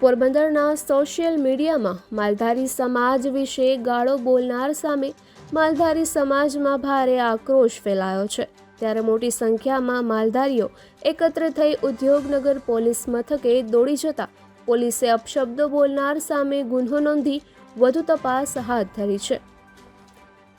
પોરબંદરના સોશિયલ મીડિયામાં માલધારી સમાજ વિશે ગાળો બોલનાર સામે માલધારી સમાજમાં ભારે આક્રોશ ફેલાયો છે. ત્યારે મોટી સંખ્યામાં માલધારીઓ એકત્ર થઈ ઉદ્યોગનગર પોલીસ મથકે દોડી જતા પોલીસે અપશબ્દો બોલનાર સામે ગુન્હો નોંધી વધુ તપાસ હાથ ધરી છે.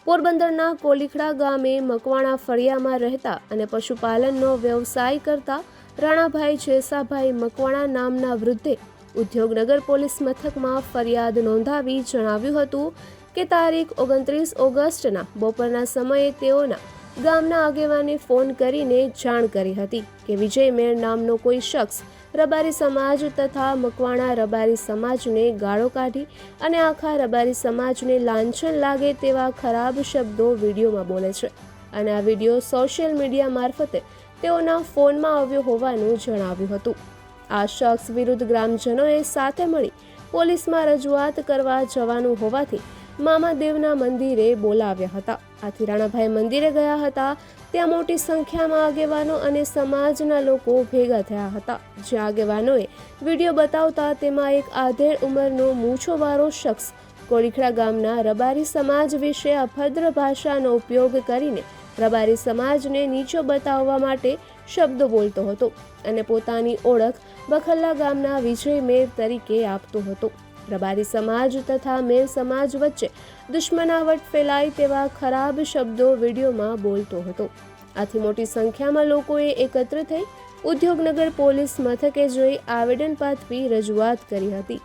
પોરબંદરના કોલીખડા ગામે મકવાણા ફળિયામાં રહેતા અને પશુપાલનનો વ્યવસાય કરતા રાણાભાઈ જેસાભાઈ મકવાણા નામના વૃદ્ધે ઉદ્યોગનગર પોલીસ મથકમાં ફરિયાદ નોંધાવી જણાવ્યું હતું કે તારીખ ઓગણત્રીસ ઓગસ્ટના બપોરના સમયે તેઓના ગામના આગેવાને ફોન કરીને જાણ કરી હતી કે વિજય મેર નામનો કોઈ શખ્સ રબારી સમાજ તથા મકવાણા રબારી સમાજને ગાળો કાઢી અને આખા રબારી સમાજને લાંછન લાગે તેવા ખરાબ શબ્દો વિડીયોમાં બોલે છે. અને આ વીડિયો સોશિયલ મીડિયા મારફતે તેઓના ફોનમાં આવ્યો હોવાનું જણાવ્યું હતું. આ શખ્સ વિરુદ્ધ ગ્રામજનોએ સાથે મળી પોલીસમાં રજૂઆત કરવા જવાનું હોવાથી મામાદેવના મંદિરે બોલાવ્યા હતા. આથી રાણાભાઈ મંદિરે ગયા હતા. ત્યાં મોટી સંખ્યામાં આગેવાનો અને સમાજના લોકો ભેગા થયા હતા. જ્યાં આગેવાનોએ વીડિયો બતાવતા તેમાં એક આધેડ ઉંમરનો મૂછોવાળો શખ્સ કોળીખડા ગામના રબારી સમાજ વિશે અભદ્ર ભાષાનો ઉપયોગ કરીને રબારી સમાજને નીચો બતાવવા માટે શબ્દો બોલતો હતો અને પોતાની ઓળખ બખલ્લા ગામના વિજય મેર તરીકે આપતો હતો. પ્રભારી સમાજ તથા મેર સમાજ વચ્ચે દુશ્મનાવટ ફેલાય તેવા ખરાબ શબ્દો વિડીયોમાં બોલતો હતો. આથી મોટી સંખ્યામાં લોકોએ એકત્ર થઈ ઉદ્યોગનગર પોલીસ મથકે જોઈ આવેદન પાઠવી રજૂઆત કરી હતી.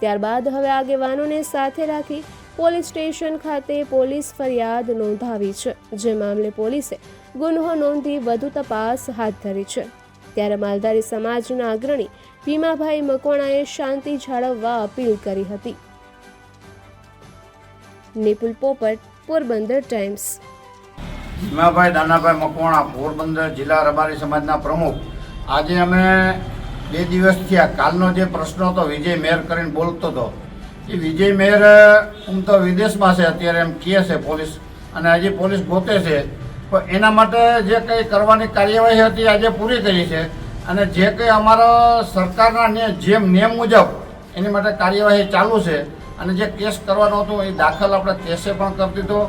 ત્યારબાદ હવે આગેવાનોને સાથે રાખી પોલીસ સ્ટેશન ખાતે પોલીસ ફરિયાદ નોંધાવી છે. જે મામલે પોલીસે ગુન્હો નોંધી વધુ તપાસ હાથ ધરી છે. ત્યારે માલધારી સમાજના અગ્રણી ભીમાભાઈ મકવાણાએ શાંતિ જાળવવા અપીલ કરી હતી. નિપુલ પોપટ, પોરબંદર ટાઈમ્સ. ભીમાભાઈ, દાનાભાઈ મકવાણા, પોરબંદર જિલ્લા રબારી સમાજના પ્રમુખ. આજે અમે બે દિવસ થયા. કાલનો જે પ્રશ્ન હતો, વિજય મેર કરીને બોલતો હતો. એ વિજય મેર આમ તો વિદેશમાં છે, અત્યારે એમ કહે છે પોલીસ. અને હજી પોલીસ ગોતે છે. પણ એના માટે જે કંઈ કરવાની કાર્યવાહી હતી આજે પૂરી કરી છે. અને જે કંઈ અમારા સરકારના જેમ નિયમ મુજબ એની માટે કાર્યવાહી ચાલુ છે. અને જે કેસ કરવાનો હતો એ દાખલ આપણે કેસે પણ કરી દીધો.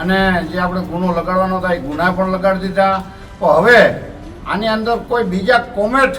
અને જે આપણે ગુનો લગાડવાનો હતા એ ગુના પણ લગાડી દીધા. તો હવે આની અંદર કોઈ બીજા કોમેટ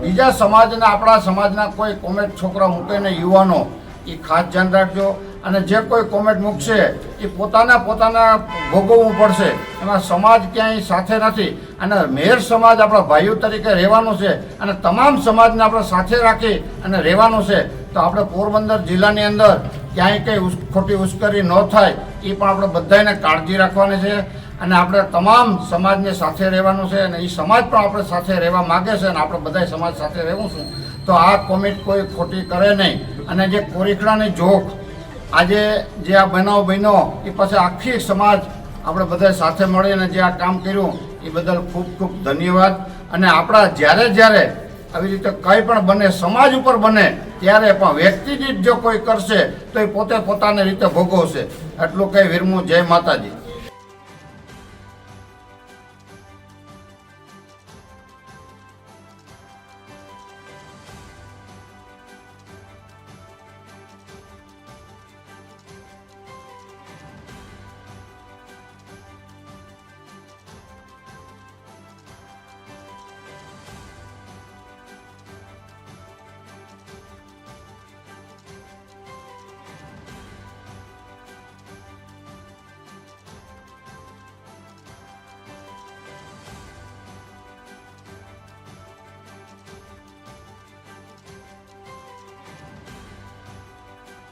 બીજા સમાજના, આપણા સમાજના કોઈ કોમેટ છોકરા મૂકે ને યુવાનો એ ખાસ ધ્યાન રાખજો. અને જે કોઈ કોમેન્ટ મૂકશે એ પોતાના પોતાના ભોગવવું પડશે. એમાં સમાજ ક્યાંય સાથે નથી. અને મેર સમાજ આપણા ભાઈઓ તરીકે રહેવાનું છે અને તમામ સમાજને આપણે સાથે રાખી અને રહેવાનું છે. તો આપણે પોરબંદર જિલ્લાની અંદર ક્યાંય કંઈ ખોટી ઉશ્કેરી ન થાય એ પણ આપણે બધાને કાળજી રાખવાની છે. અને આપણે તમામ સમાજને સાથે રહેવાનું છે અને એ સમાજ પણ આપણે સાથે રહેવા માગે છે અને આપણે બધા સમાજ સાથે રહેવું છું. તો આ કોમિટ કોઈ ખોટી કરે નહીં. અને જે કોરીકડાની જોખ આજે જે આ બનાવ બન્યો, એ પછી આખી સમાજ આપણે બધા સાથે મળીને જે આ કામ કર્યું, એ બદલ ખૂબ ખૂબ ધન્યવાદ. અને આપણા જ્યારે જ્યારે આવી રીતે કંઈ પણ બને, સમાજ ઉપર બને, ત્યારે પણ વ્યક્તિગત જો કોઈ કરશે, તો એ પોતે પોતાની રીતે ભોગવશે. એટલું કંઈ વીરમું જય માતાજી.